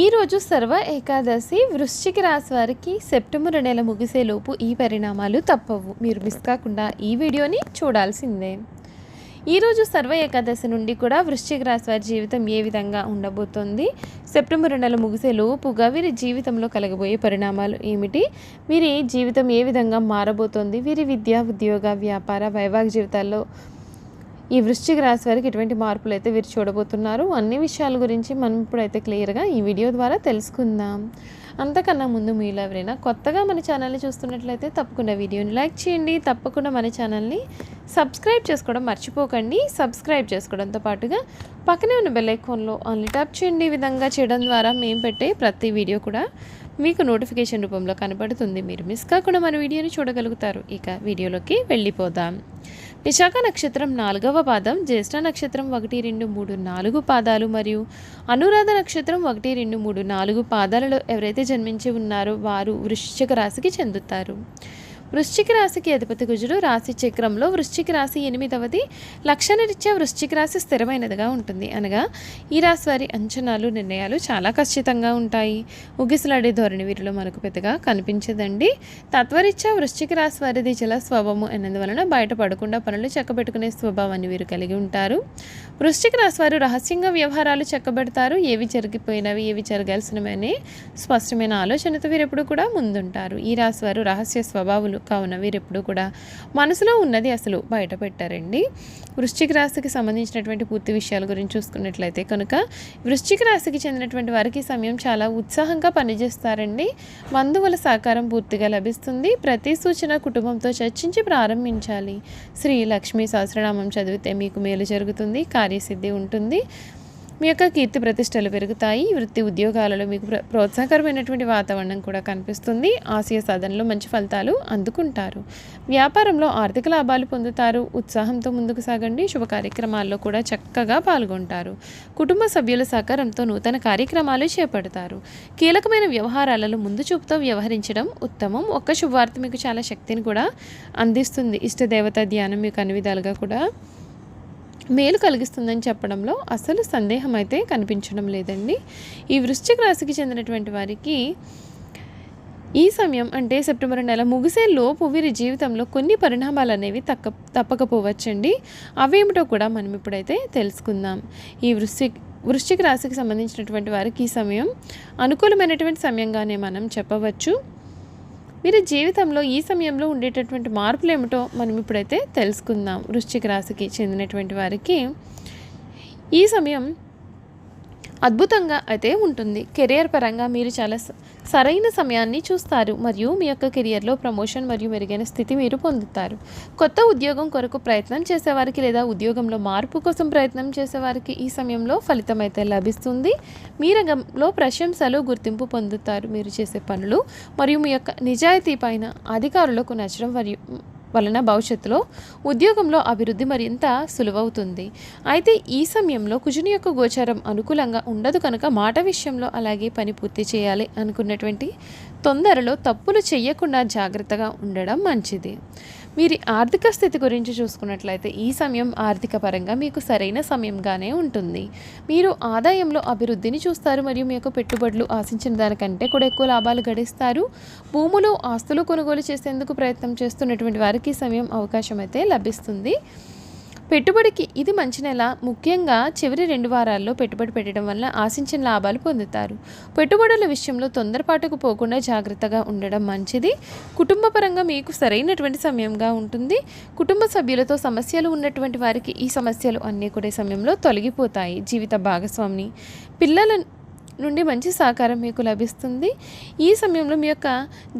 ఈరోజు సర్వ ఏకాదశి వృశ్చిక రాశి వారికి సెప్టెంబర్ నెల ముగిసేలోపు ఈ పరిణామాలు తప్పవు. మీరు మిస్ కాకుండా ఈ వీడియోని చూడాల్సిందే. ఈరోజు సర్వ ఏకాదశి నుండి కూడా వృశ్చిక రాశి వారి జీవితం ఏ విధంగా ఉండబోతోంది? సెప్టెంబర్ నెల ముగిసే లోపుగా వీరి జీవితంలో కలగబోయే పరిణామాలు ఏమిటి? వీరి జీవితం ఏ విధంగా మారబోతోంది? వీరి విద్య ఉద్యోగ వ్యాపార వైవాహిక జీవితాల్లో ఈ వృశ్చిక రాశి వారికి ఎటువంటి మార్పులు అయితే వీరు చూడబోతున్నారు? అన్ని విషయాల గురించి మనం ఇప్పుడైతే క్లియర్గా ఈ వీడియో ద్వారా తెలుసుకుందాం. అంతకన్నా ముందు మీలో ఎవరైనా కొత్తగా మన ఛానల్ని చూస్తున్నట్లయితే తప్పకుండా వీడియోని లైక్ చేయండి. తప్పకుండా మన ఛానల్ని సబ్స్క్రైబ్ చేసుకోవడం మర్చిపోకండి. సబ్స్క్రైబ్ చేసుకోవడంతో పాటుగా పక్కనే ఉన్న బెల్ ఐకాన్లో ఆన్లీ ట్యాప్ చేయండి. ఈ విధంగా చేయడం ద్వారా మేము పెట్టే ప్రతి వీడియో కూడా మీకు నోటిఫికేషన్ రూపంలో కనపడుతుంది మీరు మిస్ కాకుండా మన వీడియోని చూడగలుగుతారు. ఇక వీడియోలోకి వెళ్ళిపోదాం. విశాఖ నక్షత్రం నాలుగవ పాదం జ్యేష్ఠ నక్షత్రం ఒకటి రెండు మూడు నాలుగు పాదాలు మరియు అనురాధ నక్షత్రం ఒకటి రెండు మూడు నాలుగు పాదాలలో ఎవరైతే జన్మించి ఉన్నారో వారు వృశ్చిక రాశికి చెందుతారు. వృశ్చిక రాశికి అధిపతి కుజుడు రాశి చక్రంలో వృశ్చిక రాశి ఎనిమిదవది లక్షణరీత్యా వృశ్చిక రాశి స్థిరమైనదిగా ఉంటుంది. అనగా ఈ రాశి వారి అంచనాలు నిర్ణయాలు చాలా ఖచ్చితంగా ఉంటాయి. ఉగిసలాడే ధోరణి వీరిలో మనకు పెద్దగా కనిపించదండి. తత్వరీత్యా వృశ్చిక రాశి వారిది జల స్వభావము అయినందువలన బయటపడకుండా పనులు చక్కబెట్టుకునే స్వభావాన్ని వీరు కలిగి ఉంటారు. వృశ్చిక రాశి వారు రహస్యంగా వ్యవహారాలు చక్కబెడతారు. ఏవి జరిగిపోయినవి ఏవి జరగాల్సినవి అనే స్పష్టమైన ఆలోచనతో వీరు ఎప్పుడు కూడా ముందుంటారు. ఈ రాశి వారు రహస్య స్వభావాలు కావున ఎప్పుడూ కూడా మనసులో ఉన్నది అసలు బయట పెట్టారండి. వృశ్చిక రాశికి సంబంధించినటువంటి పూర్తి విషయాల గురించి చూసుకున్నట్లయితే కనుక వృశ్చిక రాశికి చెందినటువంటి వారికి సమయం చాలా ఉత్సాహంగా పనిచేస్తారండి. బంధువుల సహకారం పూర్తిగా లభిస్తుంది. ప్రతి సూచన కుటుంబంతో చర్చించి ప్రారంభించాలి. శ్రీ లక్ష్మీ సహస్రనామం చదివితే మీకు మేలు జరుగుతుంది కార్యసిద్ధి ఉంటుంది. మీ యొక్క కీర్తి ప్రతిష్టలు పెరుగుతాయి వృత్తి ఉద్యోగాలలో మీకు ప్రోత్సాహకరమైనటువంటి వాతావరణం కూడా కనిపిస్తుంది. ఆశయ సాధనలో మంచి ఫలితాలు అందుకుంటారు. వ్యాపారంలో ఆర్థిక లాభాలు పొందుతారు. ఉత్సాహంతో ముందుకు సాగండి. శుభ కార్యక్రమాల్లో కూడా చక్కగా పాల్గొంటారు. కుటుంబ సభ్యుల సహకారంతో నూతన కార్యక్రమాలు చేపడతారు. కీలకమైన వ్యవహారాలలో ముందు చూపుతో వ్యవహరించడం ఉత్తమం. ఒక్క శుభవార్త మీకు చాలా శక్తిని కూడా అందిస్తుంది. ఇష్టదేవత ధ్యానం మీకు అన్ని విధాలుగా కూడా మేలు కలిగిస్తుందని చెప్పడంలో అసలు సందేహం అయితే కనిపించడం లేదండి. ఈ వృశ్చిక రాశికి చెందినటువంటి వారికి ఈ సమయం అంటే సెప్టెంబర్ నెల ముగిసే లోపు వీరి జీవితంలో కొన్ని పరిణామాలు అనేవి తక్క తప్పకపోవచ్చండి. అవేమిటో కూడా మనం ఇప్పుడైతే తెలుసుకుందాం. ఈ వృశ్చిక వృశ్చిక రాశికి సంబంధించినటువంటి వారికి ఈ సమయం అనుకూలమైనటువంటి సమయంగానే మనం చెప్పవచ్చు. మీరు జీవితంలో ఈ సమయంలో ఉండేటటువంటి మార్పులు ఏమిటో మనం ఇప్పుడైతే తెలుసుకుందాం. వృశ్చిక రాశికి చెందినటువంటి వారికి ఈ సమయం అద్భుతంగా అయితే ఉంటుంది. కెరియర్ పరంగా మీరు చాలా స- సరైన సమయాన్ని చూస్తారు మరియు మీ యొక్క కెరియర్లో ప్రమోషన్ మరియు మెరుగైన స్థితి మీరు పొందుతారు. కొత్త ఉద్యోగం కొరకు ప్రయత్నం చేసేవారికి లేదా ఉద్యోగంలో మార్పు కోసం ప్రయత్నం చేసేవారికి ఈ సమయంలో ఫలితం అయితే లభిస్తుంది. మీ రంగంలో ప్రశంసలు గుర్తింపు పొందుతారు. మీరు చేసే పనులు మరియు మీ యొక్క నిజాయితీ పైన అధికారులకు నచ్చడం మరియు వలన భవిష్యత్తులో ఉద్యోగంలో అభివృద్ధి మరింత సులువవుతుంది. అయితే ఈ సమయంలో కుజుని యొక్క గోచారం అనుకూలంగా ఉండదు కనుక మాట విషయంలో అలాగే పని పూర్తి చేయాలి అనుకున్నటువంటి తొందరలో తప్పులు చేయకుండా జాగ్రత్తగా ఉండడం మంచిది. వీరి ఆర్థిక స్థితి గురించి చూసుకున్నట్లయితే ఈ సమయం ఆర్థిక పరంగా మీకు సరైన సమయంగానే ఉంటుంది. మీరు ఆదాయంలో అభివృద్ధిని చూస్తారు మరియు మీ యొక్క పెట్టుబడులు ఆశించిన దానికంటే కూడా ఎక్కువ లాభాలు గడిస్తారు. భూములు ఆస్తులు కొనుగోలు చేసేందుకు ప్రయత్నం చేస్తున్నటువంటి వారికి సమయం అవకాశం అయితే లభిస్తుంది. పెట్టుబడికి ఇది మంచి నెల. ముఖ్యంగా చివరి రెండు వారాల్లో పెట్టుబడి పెట్టడం వల్ల ఆశించిన లాభాలు పొందుతారు. పెట్టుబడుల విషయంలో తొందరపాటుకు పోకుండా జాగ్రత్తగా ఉండడం మంచిది. కుటుంబ పరంగా మీకు సరైనటువంటి సమయంగా ఉంటుంది. కుటుంబ సభ్యులతో సమస్యలు ఉన్నటువంటి వారికి ఈ సమస్యలు అన్నీ కూడా సమయంలో తొలగిపోతాయి. జీవిత భాగస్వామిని. పిల్లల నుండి మంచి సహకారం మీకు లభిస్తుంది. ఈ సమయంలో మీ యొక్క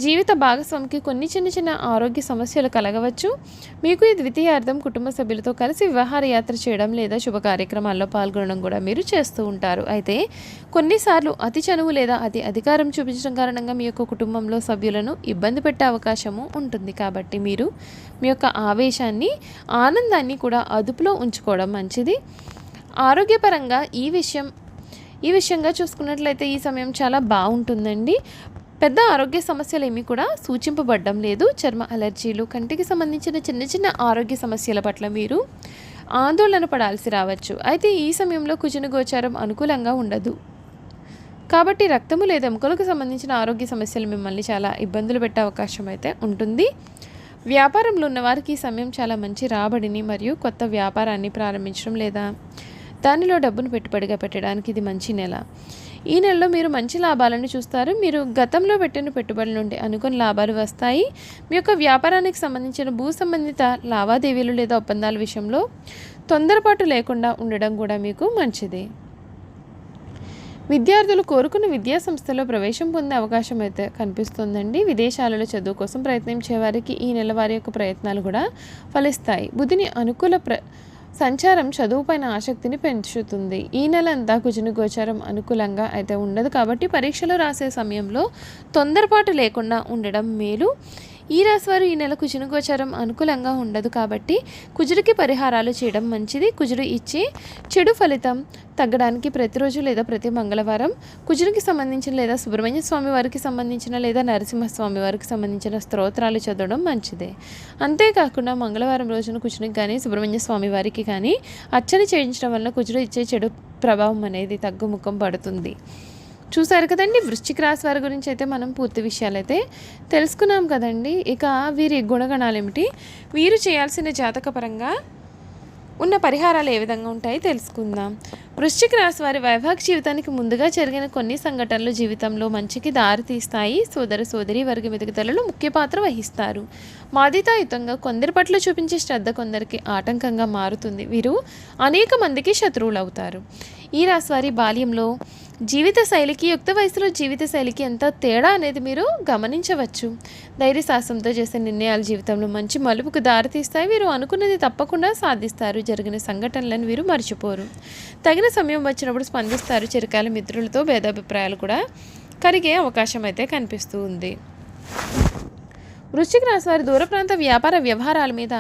జీవిత భాగస్వామికి కొన్ని చిన్న చిన్న ఆరోగ్య సమస్యలు కలగవచ్చు. మీకు ఈ ద్వితీయార్థం కుటుంబ సభ్యులతో కలిసి వివాహార యాత్ర చేయడం లేదా శుభ కార్యక్రమాల్లో పాల్గొనడం కూడా మీరు చేస్తూ ఉంటారు. అయితే కొన్నిసార్లు అతి చనువు లేదా అతి అధికారం చూపించడం కారణంగా మీ యొక్క కుటుంబంలో సభ్యులను ఇబ్బంది పెట్టే అవకాశము ఉంటుంది. కాబట్టి మీరు మీ యొక్క ఆవేశాన్ని ఆనందాన్ని కూడా అదుపులో ఉంచుకోవడం మంచిది. ఆరోగ్యపరంగా ఈ విషయం ఈ విషయంగా చూసుకున్నట్లయితే ఈ సమయం చాలా బాగుంటుందండి. పెద్ద ఆరోగ్య సమస్యలు ఏమీ కూడా సూచింపబడ్డం లేదు. చర్మ అలర్జీలు కంటికి సంబంధించిన చిన్న చిన్న ఆరోగ్య సమస్యల పట్ల మీరు ఆందోళన పడాల్సి రావచ్చు. అయితే ఈ సమయంలో కుజుని గోచారం అనుకూలంగా ఉండదు. కాబట్టి రక్తము లేదా ఎముకలకు సంబంధించిన ఆరోగ్య సమస్యలు మిమ్మల్ని చాలా ఇబ్బందులు పెట్టే అవకాశం అయితే ఉంటుంది. వ్యాపారంలో ఉన్న వారికి ఈ సమయం చాలా మంచి రాబడిని మరియు కొత్త వ్యాపారాన్ని ప్రారంభించడం లేదా దానిలో డబ్బును పెట్టుబడిగా పెట్టడానికి ఇది మంచి నెల. ఈ నెలలో మీరు మంచి లాభాలను చూస్తారు. మీరు గతంలో పెట్టిన పెట్టుబడుల నుండి అనుకున్న లాభాలు వస్తాయి. మీ యొక్క వ్యాపారానికి సంబంధించిన భూ సంబంధిత లావాదేవీలు లేదా ఒప్పందాల విషయంలో తొందరపాటు లేకుండా ఉండడం కూడా మీకు మంచిది. విద్యార్థులు కోరుకున్న విద్యా సంస్థలో ప్రవేశం పొందే అవకాశం అయితే కనిపిస్తుందండి. విదేశాలలో చదువు కోసం ప్రయత్నించే వారికి ఈ నెల వారి యొక్క ప్రయత్నాలు కూడా ఫలిస్తాయి. బుధిని అనుకూల ప్ర సంచారం చదువుపైన ఆసక్తిని పెంచుతుంది. ఈ నెల అంతా కుజుని గోచారం అనుకూలంగా అయితే ఉండదు కాబట్టి పరీక్షలు రాసే సమయంలో తొందరపాటు లేకుండా ఉండడం మేలు. ఈ రాశివారు ఈ నెల కుజుని గోచారం అనుకూలంగా ఉండదు కాబట్టి కుజుడికి పరిహారాలు చేయడం మంచిది. కుజుడు ఇచ్చి చెడు ఫలితం తగ్గడానికి ప్రతిరోజు లేదా ప్రతి మంగళవారం కుజునికి సంబంధించిన లేదా సుబ్రహ్మణ్య స్వామి వారికి సంబంధించిన లేదా నరసింహస్వామి వారికి సంబంధించిన స్తోత్రాలు చదవడం మంచిదే. అంతేకాకుండా మంగళవారం రోజున కుజునికి కానీ సుబ్రహ్మణ్య స్వామి వారికి కానీ అర్చన చేయించడం వల్ల కుజుడు ఇచ్చే చెడు ప్రభావం అనేది తగ్గుముఖం పడుతుంది. చూసారు కదండి వృశ్చిక రాశి వారి గురించి అయితే మనం పూర్తి విషయాలు అయితే తెలుసుకున్నాం కదండి. ఇక వీరి గుణగణాలు ఏమిటి? వీరు చేయాల్సిన జాతకపరంగా ఉన్న పరిహారాలు ఏ విధంగా ఉంటాయి తెలుసుకుందాం. వృశ్చిక రాశి వారి వైవాహిక జీవితానికి ముందుగా జరిగిన కొన్ని సంఘటనలు జీవితంలో మంచికి దారితీస్తాయి సోదర సోదరి వర్గ మెదుగుదలలో ముఖ్య పాత్ర వహిస్తారు. మాదితాయుతంగా కొందరి పట్ల చూపించే శ్రద్ధ కొందరికి ఆటంకంగా మారుతుంది. వీరు అనేక మందికి శత్రువులు అవుతారు ఈ రాశి వారి బాల్యంలో జీవిత శైలికి యుక్త వయసులో జీవిత శైలికి ఎంత తేడా అనేది మీరు గమనించవచ్చు. ధైర్య సాహసంతో చేసే నిర్ణయాలు జీవితంలో మంచి మలుపుకు దారితీస్తాయి వీరు అనుకున్నది తప్పకుండా సాధిస్తారు. జరిగిన సంఘటనలను వీరు మర్చిపోరు. తగిన తగిన సమయం వచ్చినప్పుడు స్పందిస్తారు చిరకాల మిత్రులతో భేదాభిప్రాయాలు కూడా. కరిగే అవకాశం అయితే కనిపిస్తూ ఉంది. వృశ్చిక రాశి వారి దూర ప్రాంత వ్యాపార వ్యవహారాల మీద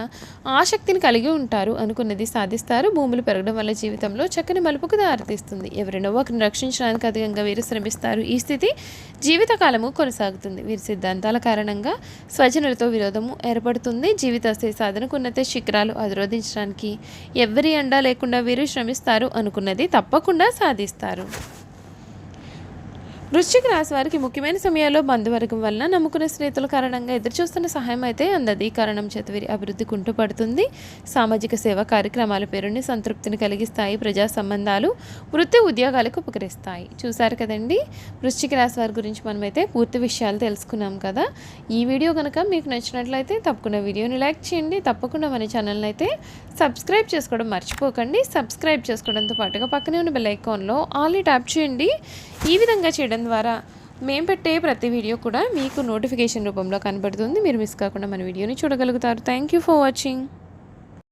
ఆసక్తిని కలిగి ఉంటారు అనుకున్నది సాధిస్తారు. భూములు పెరగడం వల్ల జీవితంలో చక్కని మలుపుకు దారితీస్తుంది. ఎవరినో ఒకరిని రక్షించడానికి అధికంగా వీరు శ్రమిస్తారు. ఈ స్థితి జీవితకాలము కొనసాగుతుంది. వీరి సిద్ధాంతాల కారణంగా స్వజనులతో విరోధము ఏర్పడుతుంది. జీవిత సాధనకు ఉన్నత శిఖరాలు అధిరోధించడానికి ఎవరి అండా లేకుండా వీరు శ్రమిస్తారు అనుకున్నది తప్పకుండా సాధిస్తారు. వృశ్చిక రాశి వారికి ముఖ్యమైన సమయాల్లో బంధువర్గం వలన నమ్ముకునే స్నేహితుల కారణంగా ఎదురుచూస్తున్న సహాయం అయితే అందది. ఈ కారణం చేత వీరి అభివృద్ధి కుంటుపడుతుంది. సామాజిక సేవా కార్యక్రమాల పేరుని సంతృప్తిని కలిగిస్తాయి. ప్రజా సంబంధాలు వృత్తి ఉద్యోగాలకు ఉపకరిస్తాయి. చూశారు కదండి? వృశ్చిక రాశి వారి గురించి మనమైతే పూర్తి విషయాలు తెలుసుకున్నాం కదా. ఈ వీడియో కనుక మీకు నచ్చినట్లయితే తప్పకుండా వీడియోని లైక్ చేయండి. తప్పకుండా మన ఛానల్ని అయితే సబ్స్క్రైబ్ చేసుకోవడం మర్చిపోకండి. సబ్స్క్రైబ్ చేసుకోవడంతో పాటుగా పక్కనే ఉన్న బెల్ ఐకాన్లో ఆల్ని ట్యాప్ చేయండి. ఈ విధంగా చేయడం ద్వారా మేము పెట్టే ప్రతి వీడియో కూడా మీకు నోటిఫికేషన్ రూపంలో కనబడుతుంది. మీరు మిస్ కాకుండా మన వీడియోని చూడగలుగుతారు. Thank you for watching